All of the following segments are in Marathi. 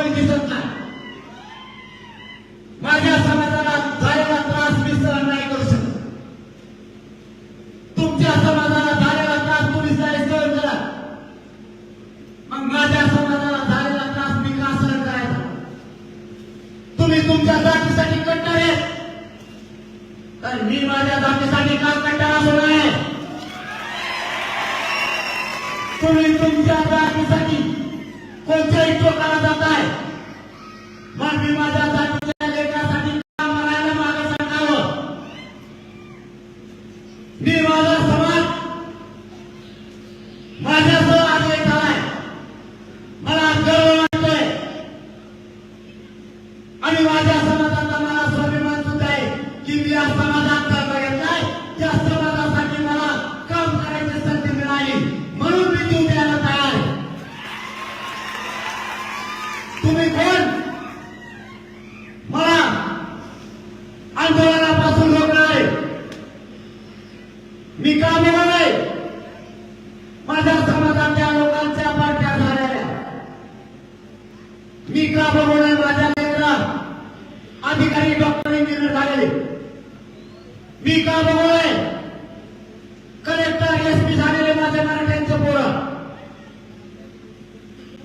कोणी दिसत नाही. माझ्या समाजाला झालेला त्रास मी सहन नाही करू शकत. तुमच्या समाजाला झालेला त्रास तुम्ही सहन सहन करा मग माझ्या समाजाला झालेला त्रास मी का सहन करायचा? तुम्ही तुमच्या जातीसाठी कट्टारे तर मी माझ्या जातीसाठी का कट्टर असू नये? तुम्ही तुमच्या जातीसाठी त्यांच्या कोणत्याही टोकाला जाताय मग मी माझ्या जातीच्या लेकरासाठी काम करायला मागे सांगावं. मी माझा समाज माझ्यासह आज एक आहे. मला गर्व वाटतोय. आणि माझ्या समाजाचा मला स्वाभिमान सुद्धा आहे की मी या समाजात मी माझ्या लेकरा अधिकारी डॉक्टर इंजिनियर झालेले मी का बघून कलेक्टर एस पी झालेले माझ्या मराठ्यांचं पोरं.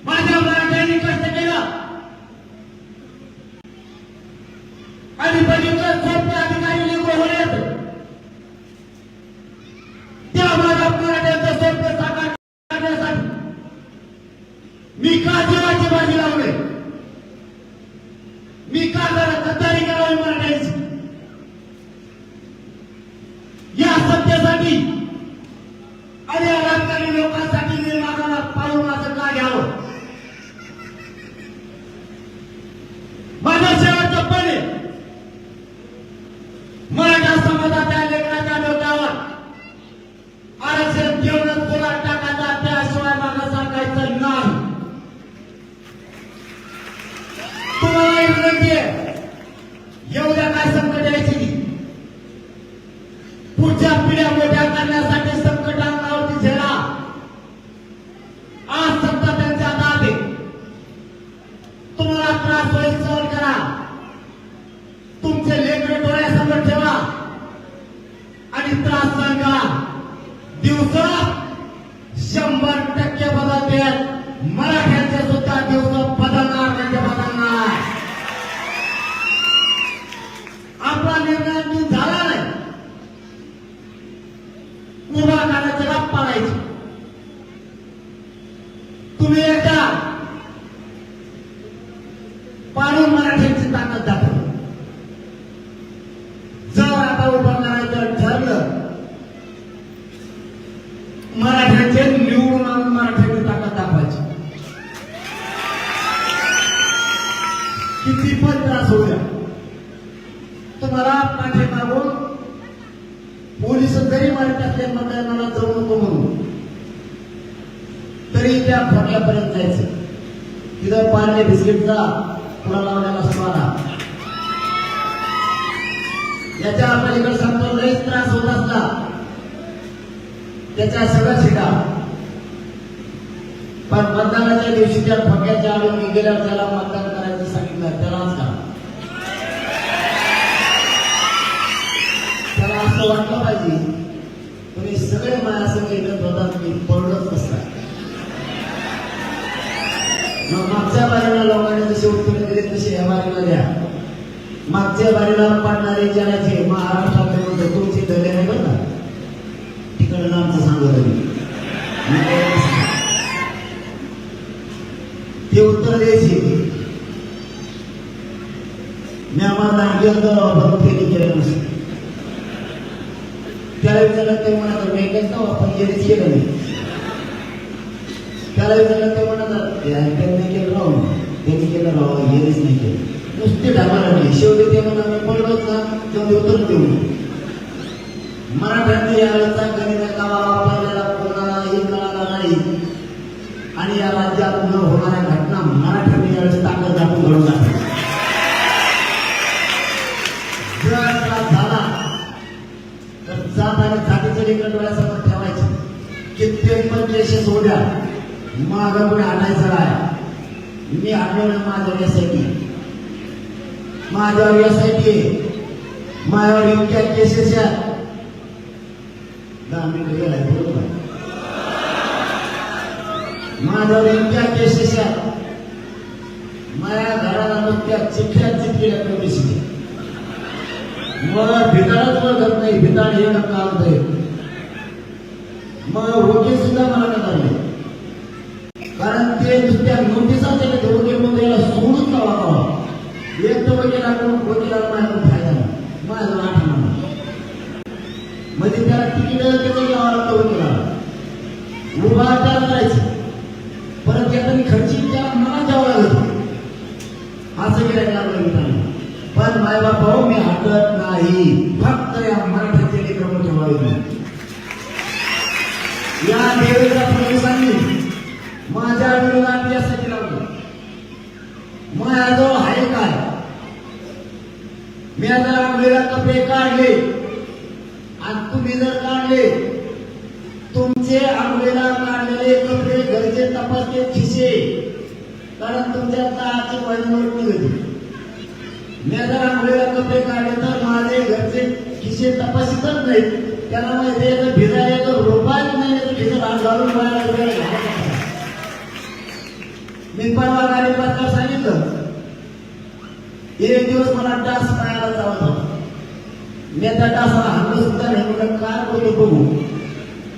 माझ्या मराठ्यांनी कष्ट केलं. आणि बघितलं सोपे अधिकारी निघून होण्यात? त्या माझ्या मराठ्यांचं सोपे साकार करण्यासाठी मी का जीवाची बाजी लावले? David पोलीस जरी मतदानाला जाऊ नको म्हणून. तरी त्या खोटल्यापर्यंत जायचं. तिथं पार्ले बिस्किटचा पुढा लावलेला सुमारा याच्या आपल्याकडे सांगतो लईच त्रास होत असला. त्याच्या सगळ्या शिका पण मतदानाच्या दिवशी त्या फक्याच्या आडून गेल्यावर त्याला मतदान करायचं सांगितलं त्यालाच का त्याला असं वाटलं पाहिजे तुम्ही सगळे माझ्या संग एकत्र होतात मी पडलोच नसता मग मागच्या बारीला लोकांनी जसे उत्तर दिले तसे या बारीला द्या. मागच्या बारीला पडणारे जनाचे महाराष्ट्रातले म्हणतो तुमची दले नाही बरं का? तिकडं आमचं सांगत मी ते उत्तर द्यायचे. मी आम्हाला आणखी भक्ती केलं नसतं. त्याला विचारलं ते म्हणत मी काही आपण केलं नाही त्याला विचारलं ते म्हणत त्यांनी केलं त्यांनी केलं नाही केलं. नुसते ढाबाला नाही शेवटी ते म्हणा मी पडलोच ना तेव्हा उत्तर देऊ. मराठ्यांनी यावेळेचा गणित कावा वापरलेला कोणालाही कळाला नाही. आणि या राज्यात न होणाऱ्या घटना मराठ्यांनी यावेळेस ताकद दाखवून घडून दाखवल्या जर त्रास झाला तर जात आणि जातीचे लेकर डोळ्यासमोर ठेवायचे कित्येक पण देशे सोड्या मागं पुढे आणायचं आहे मी आठवलं माझ्यावर यासाठी माझ्यावर यासाठी माझ्यावर इतक्या केसेस आहेत. दहा मिनिटं गेलाय बरोबर माझ्यावर इतक्या केसेस आहेत. माझ्या घराला मग त्या चिठ्ठ्या चिठ्ठीला प्रवेश मला भिताडच ओळखत नाही. भिताड हे नका आहे मग वकील सुद्धा मला नका कारण ते नुसत्या नोटिसा ते वकील मग याला सोडून का? वागावा एक तर वकिलाकडून वकिलाला माझ्याकडून फायदा नाही. माझं आठवण म्हणजे त्याला तिकीट त्याचं घ्यावं लागतं या देवेंद्र फडणवीसांनी माझ्या विरोधात यासाठी लावलं. माझ्याजवळ आहे काय? मी आता आंबेला कपडे काढले. आणि तुम्ही जर काढले तुमचे आंबेला काढलेले कपडे घरचे तपासले खिसे. कारण तुमच्या आजची महिन्यावर निघते मी जर आंबेला कपडे काढले तर माझे घरचे खिसे तपासितच नाहीत. त्याला माहिती आहे तर भिजायला तर रोपायच घालून मला मी परवा गाडी पत्ता सांगितलं. एक दिवस मला डास पायाला चावत होता. मी त्या डासाला हाणलं सुद्धा नाही. म्हटलं काय बोलतो बघू.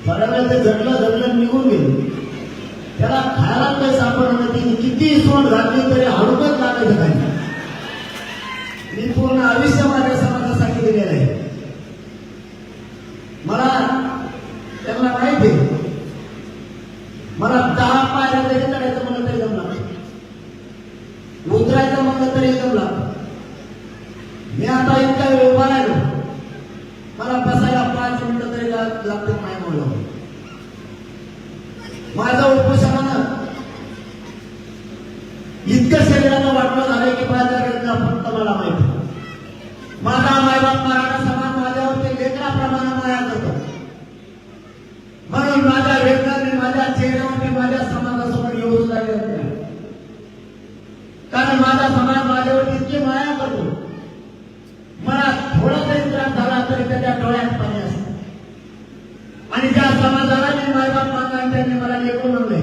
थोड्या वेळ ते झडलं झडलं निघून गेलं. त्याला खायला काही सापडलं नाही. तिने किती सोड घातली तरी हडूकच लागत काही मी पूर्ण आयुष्य माझ्या समाजासाठी दिलेलं आहे मला त्यांना माहिती आहे मला दहा पायऱ्या जरी चढायचं म्हणलं तरी जमलं उतरायचं म्हणलं तरी जमलं मी आता इतका वेळ उभा राहिलो मला बसायला पाच मिनिटं तरी लाग- लागते नाही म्हणलं माझं उपोषणानं इतकं शरीराला वाटलं झालं की माझ्या वेदना फक्त मला माहिती माझा मायबाप मराठा समाज माझ्यावरती लेकराप्रमाणे माया करतो. म्हणून माझ्या वेदना मी माझ्या चेहऱ्यावरती माझ्या समाजासमोर येऊ लागले कारण माझा समाज माझ्यावरती इतकी माया करतो मला थोडा तरी त्रास झाला तरी त्याच्या डोळ्यात पाणी असतं आणि ज्या समाजाला मी मायबाप मागणार त्यांनी मला लेकरू म्हणले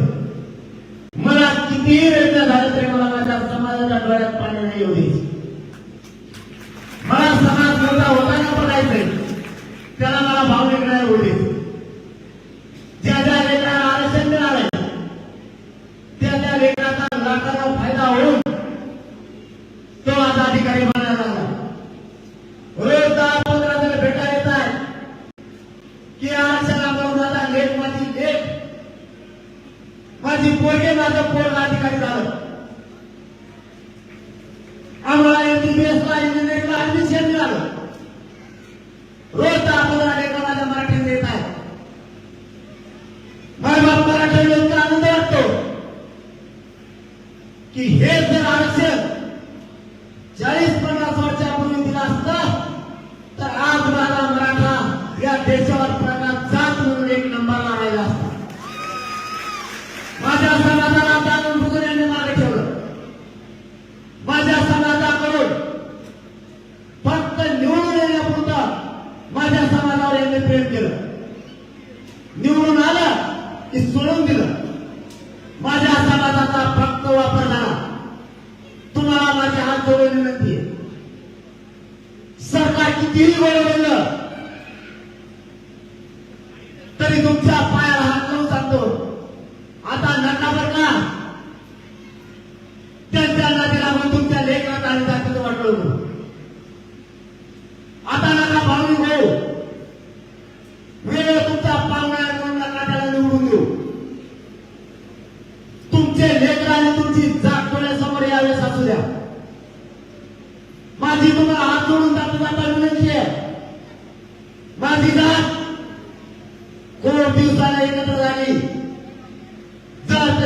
मला कितीही वेदना झालं तरी मला माझ्या समाजाच्या डोळ्यात पाणी नाही येऊ द्यायचे मला समाज मोठा होताना बघायचंय त्याला मला भावनिक नाही होऊ द्यायचं ज्या ज्या लेकराला आरक्षण मिळालंय त्या त्या लेकराचा लाखाला फायदा होऊन तो आज अधिकारी बनायला लागला रोज दहा पंधरा जण भेटा येत आहे की आरक्षणामुळे माझा लेख माझी लेख माझी पोरगे माझं पोरग अधिकारी झालं आम्हाला एमबीबीएसला इंजिनिअरिंगला ऍडमिशन मिळालं रोज दहा पंधरा लेकर माझ्या मराठीत येत आहे माझ्या बाप मराठी इतका आनंद वाटतो की हे जर आरक्षण चाळीस पन्नास वर्षापूर्वी दिलं असत तर आज माझा मराठा या देशावर प्रकार जात म्हणून एक नंबरला राहिला असता. माझ्या समाजाला जाणून बघून यांनी मागे ठेवलं. माझ्या समाजाकडून फक्त निवडून येण्यापुरतं माझ्या समाजावर यांनी प्रेम केलं. निवडून आलं की सोडून दिलं. माझ्या समाजाचा फक्त वापर झाला हात जोडून विनंती आहे सरकार कितीही वेळ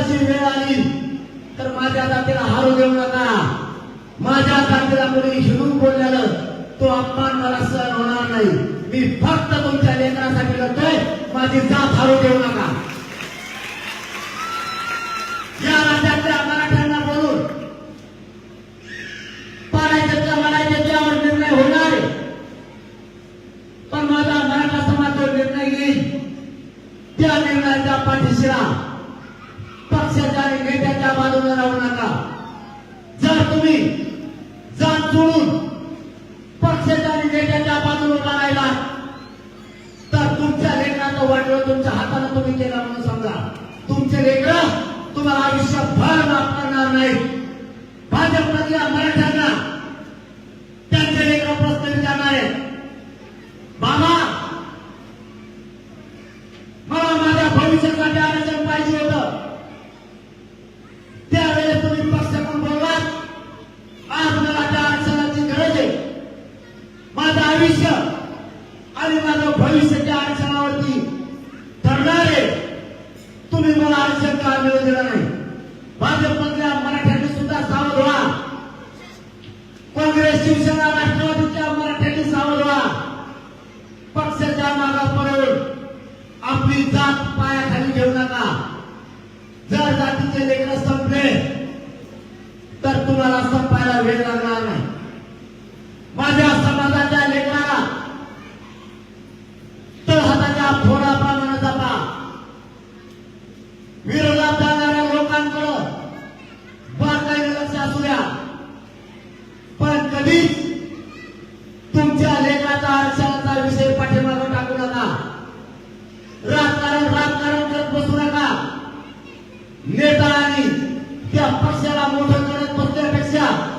अशी वेळ आली तर माझ्या जातीला हारू देऊ नका. माझ्या जातीला कोणी हिरून बोलल्यानं तो अपमान मला सहन होणार नाही. मी फक्त तुमच्या लेकरासाठी लढतोय. माझी जात हारू देऊ नका. या राज्यातल्या मराठ्यांना बोलून पाडायचे त्या निर्णय होणार. पण माझा मराठा समाज निर्णय घेईल त्या निर्णयाच्या पाठीशी पक्षाच्या आणि नेत्याच्या बाजूने राहू नका. जर तुम्ही जात सोडून पक्षाच्या आणि नेत्याच्या बाजूने उभा राहिला तर तुमच्या लेखनाचं वाटलं तुमच्या हाताने तुम्ही केला म्हणून समजा. तुमचे लेखन तुम्हाला आयुष्यभर माफ करणार नाही भाजपमधल्या मराठ्यांना त्यांचे लेकर प्रश्न विचारणार आहेत बाबा मला माझ्या भविष्यासाठी आरक्षण पाहिजे होतं त्यावेळेस तुम्ही पक्षाकडून बोललात आज मला त्या आरक्षणाची गरज आहे माझं आयुष्य आणि माझं भविष्य त्या आरक्षणावरती ठरणार आहे तुम्ही मला आरक्षण का मिळू दिलं नाही भाजपमधल्या मराठ्यांनी सुद्धा सावध व्हा काँग्रेस शिवसेना राष्ट्रवादीच्या मराठ्यांनी सावध व्हा पक्षाच्या मागास पडून आपली जात पायाखाली घेऊ नका जर जातीचे लेकर संपले तर तुम्हाला संपायला वेळ लागणार नाही माझ्या समाजाच्या लेकराला थोडा फोडाप्रमाणे जपा. विरोधात जाणाऱ्या लोकांकडं बारकाईने लक्ष असू द्या. पण कधीच तुमच्या लेखाचा आरक्षणाचा विषय पाठीमागं टाकू नका. राजकारण राजकारण करत बसू नका. नेता आणि त्या पक्षाला मोठं करत बसण्यापेक्षा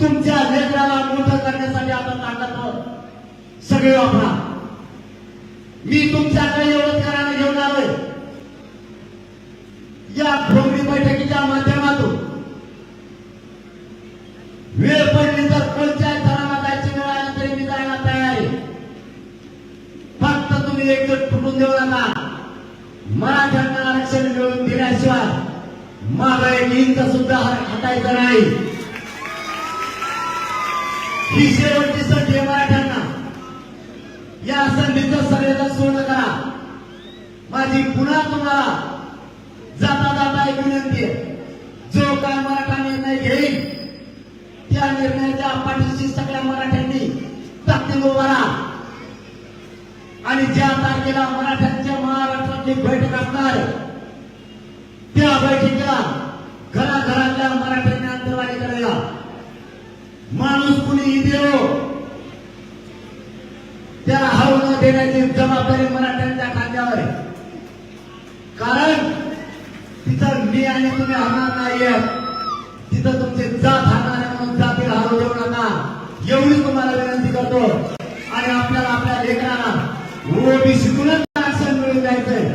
तुमच्या लेकराला मोठं करण्यासाठी आपण ताकद सगळे वापरा. मी तुमच्याकडे एवढं करायला घेऊन आलोय या भोंगडी बैठकीच्या माध्यमातून वेळ पडली तर कोणत्याही तराला जायची वेळ आली तरी मी जायला तयार आहे. फक्त तुम्ही एकजूट फुटून देऊ नका. मराठ्यांना आरक्षण मिळवून दिल्याशिवाय माझा एक इंच सुद्धा हटायचं नाही. ही शेवटची संधी आहे मराठ्यांना या सगळ्यांना करा माझी पुन्हा तुम्हाला जाता जाता एक विनंती आहे. जो काय मराठा निर्णय घेईल त्या निर्णयाच्या पाठीशी सगळ्या मराठ्यांनी ताकदीने उभा आणि ज्या तारखेला मराठ्यांच्या महाराष्ट्रातली बैठक असणार त्या बैठकीला घराघरातल्या मराठ्यांनी अंतर्वाणी करायला माणूस कुणीही हो, देव देण्याची जबाबदारी मराठ्यांच्या खांद्यावर आहे. कारण तिथं मी आणि तुम्ही हरणार नाहीये तिथं तुमचे जात हारणार आहे म्हणून जातीला हरवू देऊ नका. एवढी तुम्हाला विनंती करतो. आणि आपल्याला आपल्या लेकरांना ओबीसीतूनच आरक्षण मिळून द्यायचंय?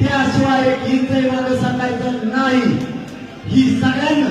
त्याशिवाय एक इंचही सांगायचं नाही. ही सगळ्यांना